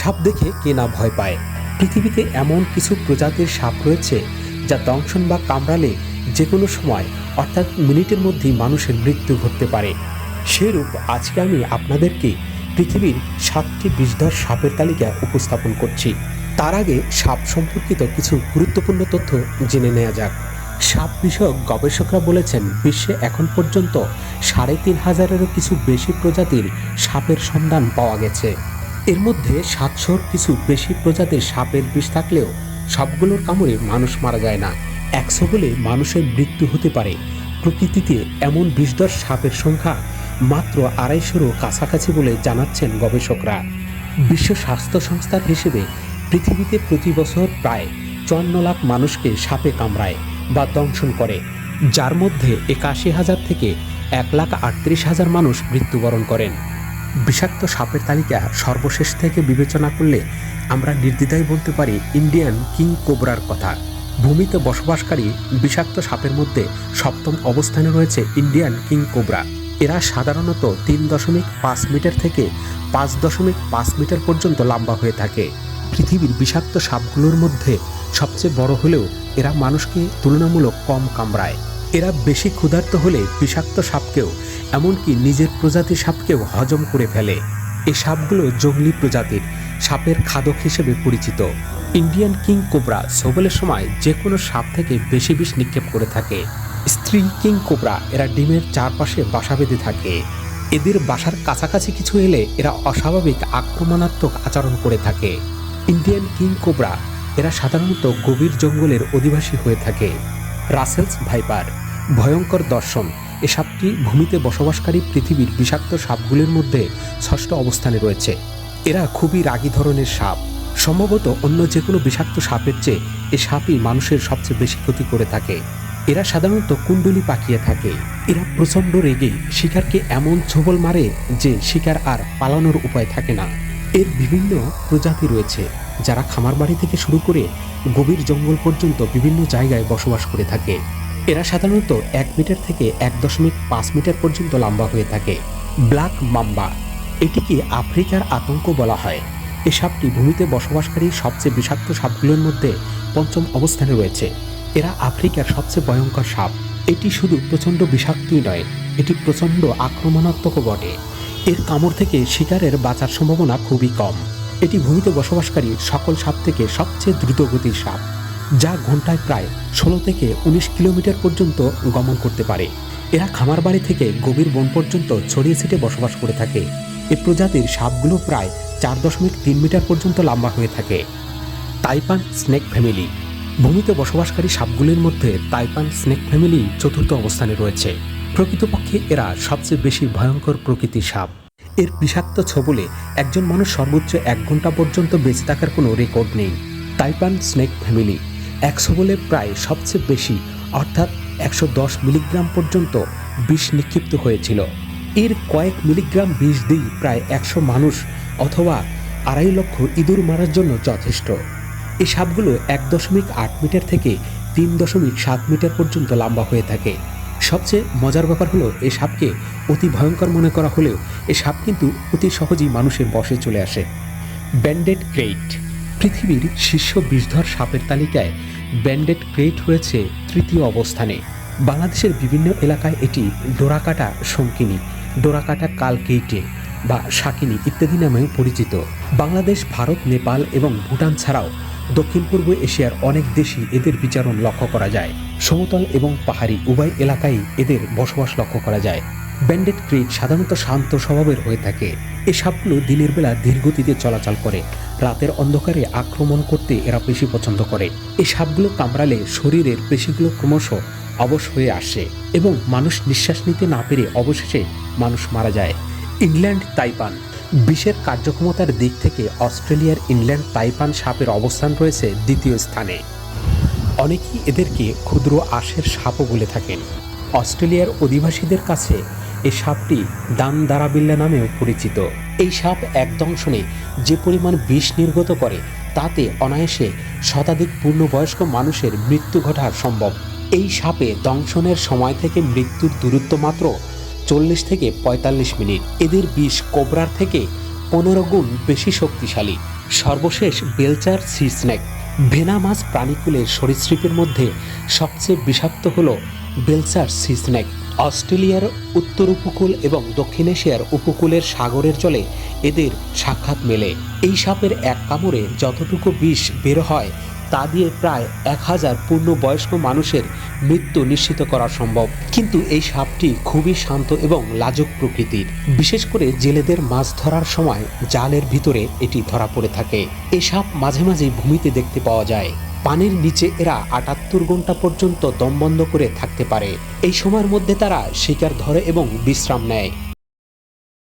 সাপ দেখে কে না ভয় পায়। পৃথিবীতে এমন কিছু প্রজাতির সাপ রয়েছে যা দংশন বা কামড়ালে যে কোনো সময়, অর্থাৎ মিনিটের মধ্যেই মানুষের মৃত্যু ঘটতে পারে। সেরূপ আজকে আমি আপনাদেরকে পৃথিবীর সাতটি বিষধর সাপের তালিকা উপস্থাপন করছি। তার আগে সাপ সম্পর্কিত কিছু গুরুত্বপূর্ণ তথ্য জেনে নেওয়া যাক। সাপ বিষয়ক গবেষকরা বলেছেন, বিশ্বে এখন পর্যন্ত সাড়ে তিন হাজারেরও কিছু বেশি প্রজাতির সাপের সন্ধান পাওয়া গেছে। এর মধ্যে সাতশোর কিছু বেশি প্রজাতির সাপের বিষ থাকলেও সবগুলোর কামড়ে মানুষ মারা যায় না। একশো বলে মানুষের মৃত্যু হতে পারে। প্রকৃতিতে এমন বিষধর সাপের সংখ্যা মাত্র আড়াইশোরও কাছাকাছি বলে জানাচ্ছেন গবেষকরা। বিশ্ব স্বাস্থ্য সংস্থার হিসেবে পৃথিবীতে প্রতি বছর প্রায় চুয়ান্ন লাখ মানুষকে সাপে কামড়ায় বা দংশন করে, যার মধ্যে একাশি হাজার থেকে এক লাখ আটত্রিশ হাজার মানুষ মৃত্যুবরণ করেন। বিষাক্ত সাপের তালিকা সর্বশেষ থেকে বিবেচনা করলে আমরা নির্দ্বিধায় বলতে পারি ইন্ডিয়ান কিং কোবরার কথা। ভূমিতে বসবাসকারী বিষাক্ত সাপের মধ্যে সপ্তম অবস্থানে রয়েছে ইন্ডিয়ান কিং কোবরা। এরা সাধারণত তিন দশমিক পাঁচ মিটার থেকে পাঁচ দশমিক পাঁচ মিটার পর্যন্ত লম্বা হয়ে থাকে। পৃথিবীর বিষাক্ত সাপগুলোর মধ্যে সবচেয়ে বড় হলেও এরা মানুষকে তুলনামূলক কম কামড়ায়। এরা বেশি ক্ষুধার্ত হলে বিষাক্ত সাপকেও, এমনকি নিজের প্রজাতির সাপকেও হজম করে ফেলে। এই সাপগুলো জঙ্গলি প্রজাতির, সাপের খাদক হিসেবে পরিচিত। ইন্ডিয়ান কিং কোবরা সবলের সময় যে কোনো সাপ থেকে বেশি বিষ নিক্ষেপ করে থাকে। স্ত্রী কিং কোবরা এরা ডিমের চারপাশে বাসা বেঁধে থাকে। এদের বাসার কাছাকাছি কিছু এলে এরা অস্বাভাবিক আক্রমণাত্মক আচরণ করে থাকে। ইন্ডিয়ান কিং কোবরা এরা সাধারণত গভীর জঙ্গলের অধিবাসী হয়ে থাকে। রাসেলস ভাইপার, ভয়ঙ্কর দর্শন। এ সাপটি ভূমিতে বসবাসকারী পৃথিবীর বিষাক্ত সাপগুলির মধ্যে ষষ্ঠ অবস্থানে রয়েছে। এরা খুবই রাগী ধরনের সাপ। সম্ভবত অন্য যে কোনো বিষাক্ত সাপের চেয়ে এ সাপই মানুষের সবচেয়ে বেশি ক্ষতি করে থাকে। এরা সাধারণত কুণ্ডলি পাকিয়ে থাকে। এরা প্রচণ্ড রেগে শিকারকে এমন ছোবল মারে যে শিকার আর পালানোর উপায় থাকে না। এর বিভিন্ন প্রজাতি রয়েছে। যারা খামার বাড়ি থেকে শুরু করে গভীর জঙ্গল পর্যন্ত বিভিন্ন জায়গায় বসবাস করে থাকে। এরা সাধারণত এক মিটার থেকে এক দশমিক পাঁচ মিটার পর্যন্ত লম্বা হয়ে থাকে। ব্ল্যাক মাম্বা, এটিকে আফ্রিকার আতঙ্ক বলা হয়। এ সাপটি ভূমিতে বসবাসকারী সবচেয়ে বিষাক্ত সাপগুলোর মধ্যে পঞ্চম অবস্থানে রয়েছে। এরা আফ্রিকার সবচেয়ে ভয়ঙ্কর সাপ। এটি শুধু প্রচণ্ড বিষাক্তই নয়, এটি প্রচণ্ড আক্রমণাত্মক বটে। এর কামড় থেকে শিকারের বাঁচার সম্ভাবনা খুবই কম। এটি ভূমিতে বসবাসকারী সকল সাপ থেকে সবচেয়ে দ্রুতগতির সাপ, যা ঘন্টায় প্রায় ষোলো থেকে উনিশ কিলোমিটার পর্যন্ত গমন করতে পারে। এরা খামার বাড়ি থেকে গভীর বন পর্যন্ত ছড়িয়ে ছিটে বসবাস করে থাকে। এ প্রজাতির সাপগুলো প্রায় চার দশমিক তিন মিটার পর্যন্ত লম্বা হয়ে থাকে। Taipan snake family. ভূমিতে বসবাসকারী সাপগুলির মধ্যে তাইপান স্নেক ফ্যামিলি চতুর্থ অবস্থানে রয়েছে। প্রকৃতপক্ষে এরা সবচেয়ে বেশি ভয়ঙ্কর প্রকৃতির সাপ। এর বিষাক্ত ছবলে একজন মানুষ সর্বোচ্চ এক ঘণ্টা পর্যন্ত বেঁচে থাকার কোনো রেকর্ড নেই। তাইপান স্নেক ফ্যামিলি একশো বলে প্রায় সবচেয়ে বেশি, অর্থাৎ একশো দশ মিলিগ্রাম পর্যন্ত বিষ নিক্ষিপ্ত হয়েছিল। এর কয়েক মিলিগ্রাম বিষ দিই প্রায় একশো মানুষ অথবা আড়াই লক্ষ ইঁদুর মারার জন্য যথেষ্ট। এই সাপগুলো এক দশমিক আট মিটার থেকে তিন দশমিক সাত মিটার পর্যন্ত লম্বা হয়ে থাকে। সবচেয়ে মজার ব্যাপার হলো এই সাপকে অতি ভয়ঙ্কর মনে করা হলেও এই সাপ কিন্তু অতি সহজেই মানুষের বশে চলে আসে। ব্যান্ডেড ক্রেইট পৃথিবীর শীর্ষ বিষধর সাপের তালিকায় ব্যান্ডেড ক্রেইট রয়েছে তৃতীয় অবস্থানে। বাংলাদেশের বিভিন্ন এলাকায় এটি ডোরাকাটা শঙ্কিনী, ডোরাকাটা কালকেইটে বা শাকিনী ইত্যাদি নামেও পরিচিত। বাংলাদেশ, ভারত, নেপাল এবং ভুটান ছাড়াও দক্ষিণ পূর্ব এশিয়ার অনেক দেশই এদের বিচারণ লক্ষ্য করা যায়। সমতল এবং পাহাড়ি উভয় এলাকায় এদের বসবাস লক্ষ্য করা যায়। ব্যান্ডেড ক্রিট সাধারণত শান্ত স্বভাবের হয়ে থাকে। এই সাপগুলো দিনের বেলা ধীরগতিতে চলাচল করে। রাতের অন্ধকারে আক্রমণ করতে এরা বেশি পছন্দ করে। এই সাপগুলো কামড়ালে শরীরের পেশিগুলো ক্রমশ অবশ হয়ে আসে এবং মানুষ নিঃশ্বাস নিতে না পেরে অবশেষে মানুষ মারা যায়। ইংল্যান্ড তাইপান বিষের কার্যক্ষমতার দিক থেকে অস্ট্রেলিয়ার ইংল্যান্ড তাইপান সাপের অবস্থান রয়েছে দ্বিতীয় স্থানে। অনেকেই এদেরকে ক্ষুদ্র আশের সাপও বলে থাকেন। অস্ট্রেলিয়ার অধিবাসীদের কাছে এই সাপটি দান দারাবিল্লা নামেও পরিচিত। এই সাপ এক দংশনে যে পরিমাণ বিষ নির্গত করে, তাতে অনায়াসে শতাধিক পূর্ণবয়স্ক মানুষের মৃত্যু ঘটা সম্ভব। এই সাপে দংশনের সময় থেকে মৃত্যুর দূরত্ব মাত্র চল্লিশ থেকে পঁয়তাল্লিশ মিনিট। এদের বিষ কোবরার থেকে পনেরো গুণ বেশি শক্তিশালী। সর্বশেষ বেলচার সি স্নেক। ভেনামাস প্রাণীকুলের সরীসৃপের মধ্যে সবচেয়ে বিষাক্ত হল বেলচার সি স্নেক। অস্ট্রেলিয়ার উত্তর উপকূল এবং দক্ষিণ এশিয়ার উপকূলের সাগরের জলে এদের সাক্ষাৎ মেলে। এই সাপের এক কামড়ে যতটুকু বিষ বের হয় তা দিয়ে প্রায় এক হাজার পূর্ণবয়স্ক মানুষের মৃত্যু নিশ্চিত করা সম্ভব। কিন্তু এই সাপটি খুবই শান্ত এবং লাজক প্রকৃতির। বিশেষ করে জেলেদের মাছ ধরার সময় জালের ভিতরে এটি ধরা পড়ে থাকে। এই সাপ মাঝে মাঝে ভূমিতে দেখতে পাওয়া যায়। পানির নিচে এরা আটাত্তর ঘণ্টা পর্যন্ত দম বন্ধ করে থাকতে পারে। এই সময়ের মধ্যে তারা শিকার ধরে এবং বিশ্রাম নেয়।